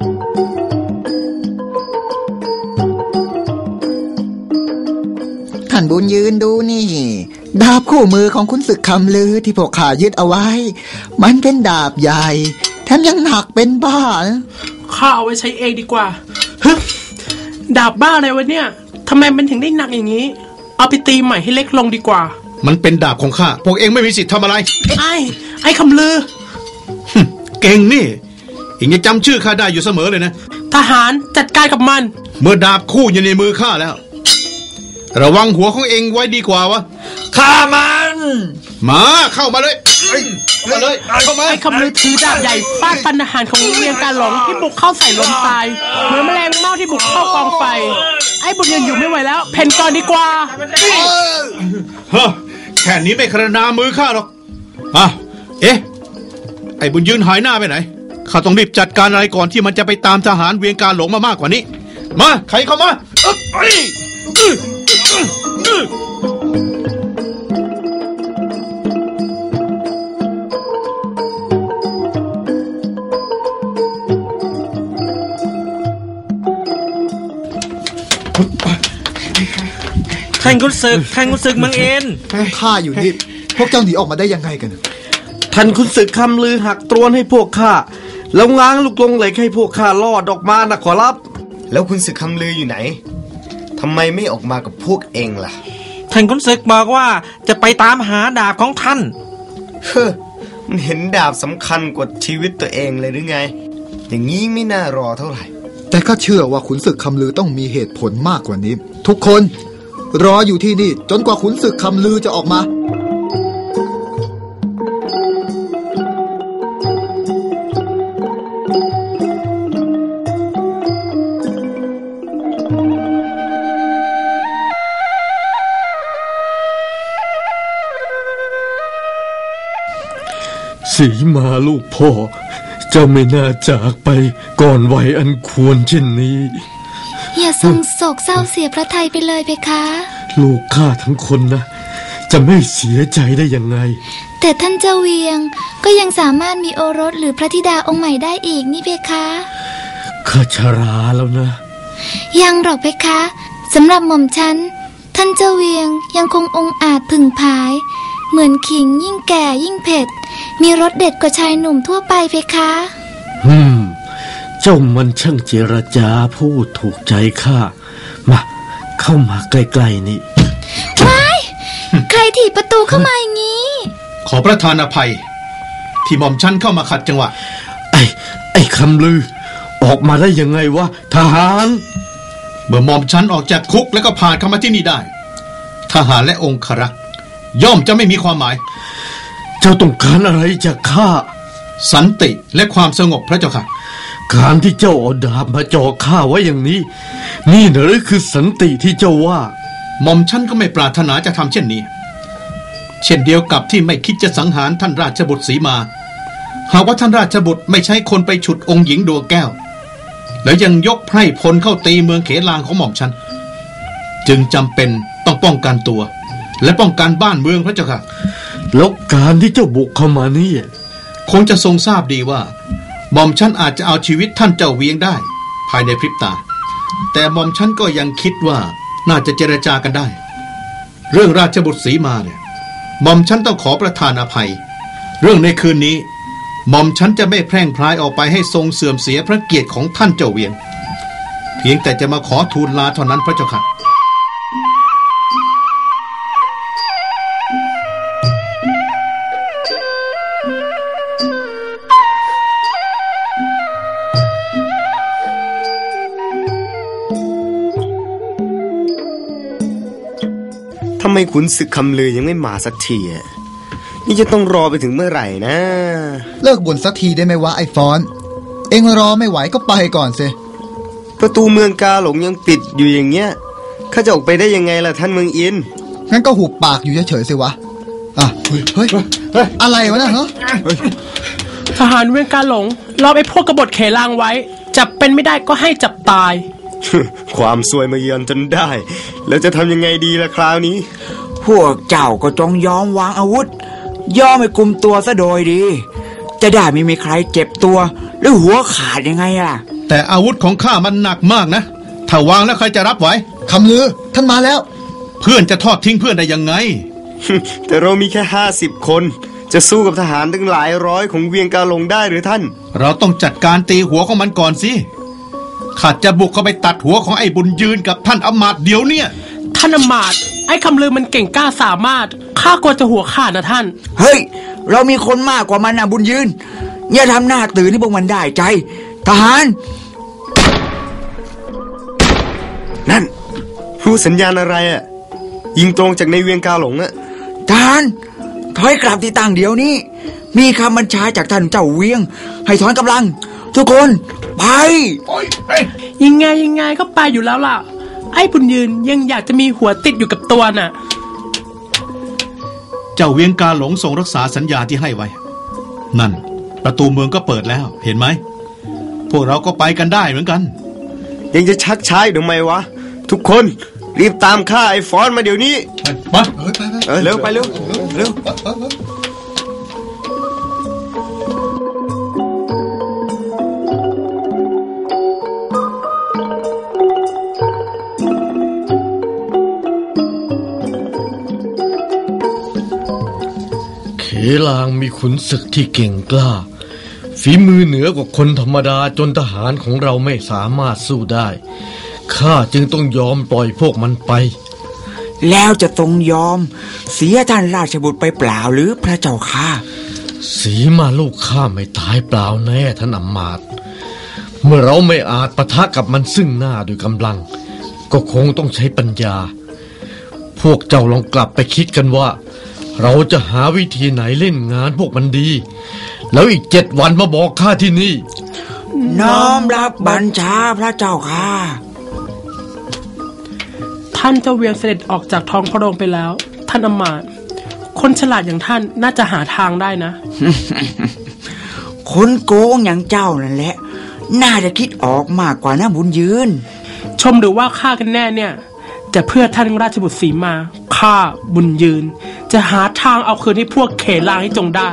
ท่านบุญยืนดูนี่ ดาบคู่มือของคุณศึกคำลือที่พวกข้ายึดเอาไว้ มันเป็นดาบใหญ่ แถมยังหนักเป็นบ้านะข้าเอาไว้ใช้เองดีกว่าฮึดาบบ้าอะไรวะเนี่ยทำไมมันถึงได้หนักอย่างนี้ เอาไปตีใหม่ให้เล็กลงดีกว่า มันเป็นดาบของข้า พวกเองไม่มีสิทธิ์ทำอะไร ไอ้ ไอ้คำลือ เก่งนี่ เองยังจำชื่อข้าได้อยู่เสมอเลยนะ ทหารจัดการกับมัน เมื่อดาบคู่อยู่ในมือข้าแล้ว ระวังหัวของเองไว้ดีกว่าวะฆ่ามันมาเข้ามาเลยเอ้ยเข้ามาเลยเข้ามาไอ้คำลือถือดาบใหญ่ฟาดฟันทหารของเวียงการหลงที่บุกเข้าใส่ลมตาย เหมือนแมลงเม่าที่บุกเข้ากองไฟ ไอ้บุญยืนอยู่ไม่ไหวแล้ว เพ่นก่อนดีกว่า เฮ้อแค่นี้ไม่ครนามือข้าหรอกอะเอ๊ะ ไอ้บุญยืนหายหน้าไปไหน ข้าต้องรีบจัดการอะไรก่อนที่มันจะไปตามทหารเวียงการหลงมามากกว่านี้ มาใครเข้ามาอึ๊บเอ้ยอื้ออื้ออื้อท่านกุนศึกท่านกุนศึกเมืองเอ็นข้าอยู่นี่ พวกเจ้าหนีออกมาได้ยังไงกัน ท่านคุณศึกคำลือหักตรวนให้พวกข้า แล้วง้างลูกลงเหล็กให้พวกข้ารอดออกมานะขอรับ แล้วคุณศึกคำลืออยู่ไหนทำไมไม่ออกมากับพวกเองล่ะ ท่านกุนศึกบอกว่าจะไปตามหาดาบของท่าน เฮ้อมันเห็นดาบสำคัญกว่าชีวิตตัวเองเลยหรือไง อย่างนี้ไม่น่ารอเท่าไหร่ แต่ก็เชื่อว่าขุนศึกคำลือต้องมีเหตุผลมากกว่านี้ ทุกคนรออยู่ที่นี่จนกว่าขุนศึกคำลือจะออกมา สีมาลูกพ่อ เจ้าไม่น่าจากไปก่อนวัยอันควรเช่นนี้ อย่าทรงโศกเศร้าเสียพระทัยไปเลยเพคะ ลูกข้าทั้งคนนะ จะไม่เสียใจได้ยังไง แต่ท่านเจ้าเวียงก็ยังสามารถมีโอรสหรือพระธิดาองค์ใหม่ได้อีกนี่เพคะข้าชราแล้วนะ ยังหรอกเพคะสำหรับหม่อมฉันท่านเจ้าเวียงยังคงองค์อาจผึ่งผาย เหมือนขิงยิ่งแก่ยิ่งเผ็ด มีรสเด็ดกว่าชายหนุ่มทั่วไปเพคะ อืม เจ้ามันช่างเจรจาพูดถูกใจข้า มา เข้ามาใกล้ๆนี่ว้ายใครถีบประตูเข้ามาอย่างนี้ ขอประทานอภัย ที่หม่อมชั้นเข้ามาขัดจังหวะ ไอ้ ไอ้คำลือ ออกมาได้ยังไงวะทหาร เมื่อหม่อมชั้นออกจากคุกแล้วก็ผ่านเข้ามาที่นี่ได้ ทหารและองครักษ์ย่อมจะไม่มีความหมาย เจ้าต้องการอะไรจากข้า สันติและความสงบพระเจ้าค่ะ การที่เจ้าเอาดาบมาจ่อข้าไว้อย่างนี้ นี่นะหรือคือสันติที่เจ้าว่า หม่อมชั้นก็ไม่ปรารถนาจะทำเช่นนี้ เช่นเดียวกับที่ไม่คิดจะสังหารท่านราชบุตรสีมา หากว่าท่านราชบุตรไม่ใช้คนไปฉุดองค์หญิงดวงแก้ว แล้วยังยกไพร่พลเข้าตีเมืองเขลางของหม่อมชั้นจึงจำเป็นต้องป้องกันตัว และป้องกันบ้านเมืองพระเจ้าค่ะ แล้วการที่เจ้าบุกเข้ามานี่คงจะทรงทราบดีว่าหม่อมชั้นอาจจะเอาชีวิตท่านเจ้าเวียงได้ ภายในพริบตา แต่หม่อมชั้นก็ยังคิดว่าน่าจะเจรจากันได้ เรื่องราชบุตรสีมาเนี่ยหม่อมชั้นต้องขอประทานอภัย เรื่องในคืนนี้หม่อมชั้นจะไม่แพร่งพรายออกไปให้ทรงเสื่อมเสียพระเกียรติของท่านเจ้าเวียง เพียงแต่จะมาขอทูลลาเท่านั้นพระเจ้าค่ะำไมขุนศึกคำลือยังไม่มาสักทีอะนี่จะต้องรอไปถึงเมื่อไหร่นะ เลิกบ่นสักทีได้ไหมวะไอ้ฟอน เองรอไม่ไหวก็ไปก่อนสิประตูเมืองกาหลงยังปิดอยู่อย่างเงี้ยข้าจะออกไปได้ยังไงล่ะท่านเมืองอิน งั้นก็หุบปากอยู่เฉยๆสิวะอะเฮ้ยอะไรวะเนะฮะทหารเวียงการหลงรอบไอ้พวกกบฏเขลางไว้ จับเป็นไม่ได้ก็ให้จับตาย ความซวยมาเยือนจนได้ แล้วจะทำยังไงดีล่ะคราวนี้ พวกเจ้าก็จงยอมวางอาวุธยอมให้กลุ่มตัวซะโดยดี จะได้ไม่มีใครเจ็บตัว หรือหัวขาดยังไงล่ะ แต่อาวุธของข้ามันหนักมากนะ ถ้าวางแล้วใครจะรับไหวคำลือ ท่านมาแล้ว เพื่อนจะทอดทิ้งเพื่อนได้ยังไง แต่เรามีแค่ห้าสิบคน จะสู้กับทหารตั้งหลายร้อยของเวียงกาหลงได้หรือท่าน เราต้องจัดการตีหัวของมันก่อนสิ ข้าจะบุกเข้าไปตัดหัวของไอ้บุญยืนกับท่านอำมาตย์เดี๋ยวเนี่ย ท่านอำมาตย์ไอ้คำลือมันเก่งกล้าสามารถข้ากลัวจะหัวขาดนะท่าน เฮ้ย เรามีคนมากกว่ามันนะบุญยืนอย่าทำหน้าตื่นให้พวกมันได้ใจ ทหาร นั่นรู้สัญญาณอะไรอะ่ะ ยิงตรงจากในเวียงกาหลงอะ่ะทหารถอยกลับที่ตั้งเดี๋ยวนี้ มีคำบัญชาจากท่านเจ้าเวียง ให้ถอนกำลัง ทุกคน ไป ยังไงยังไงก็ไปอยู่แล้วล่ะ ไอ้บุญยืนยังอยากจะมีหัวติดอยู่กับตัวน่ะ เจ้าเวียงกาหลงทรงรักษาสัญญาที่ให้ไว้ นั่น ประตูเมืองก็เปิดแล้ว เห็นไหม พวกเราก็ไปกันได้เหมือนกัน ยังจะชักช้าอยู่ทำไมวะ ทุกคนรีบตามข้าไอ้ฟอนมาเดี๋ยวนี้มาเฮ้ยไป ไปเออเร็วไปเร็วเร็ว ลางมีขุนศึกที่เก่งกล้า ฝีมือเหนือกว่าคนธรรมดาจนทหารของเราไม่สามารถสู้ได้ ข้าจึงต้องยอมปล่อยพวกมันไป แล้วจะทรงยอม เสียท่านราชบุตรไปเปล่าหรือพระเจ้าค่ะสีมาลูกข้าไม่ตายเปล่าแน่ท่านอำมาตย์เมื่อเราไม่อาจปะทะกับมันซึ่งหน้าด้วยกำลัง ก็คงต้องใช้ปัญญา พวกเจ้าลองกลับไปคิดกันว่า เราจะหาวิธีไหนเล่นงานพวกมันดี แล้วอีกเจ็ดวันมาบอกข้าที่นี่ น้อมรับบัญชาพระเจ้าค่ะ ท่านเจ้าเวียงเสด็จออกจากท้องพระโรงไปแล้ว ท่านอำมาตย์คนฉลาดอย่างท่านน่าจะหาทางได้นะ คนโกงอย่างเจ้านั่นแหละ น่าจะคิดออกมากกว่านะบุญยืน ชมหรือว่าข้ากันแน่เนี่ย จะเพื่อท่านราชบุตรสีมาข้าบุญยืน จะหาทางเอาคืนให้พวกเขลางให้จงได้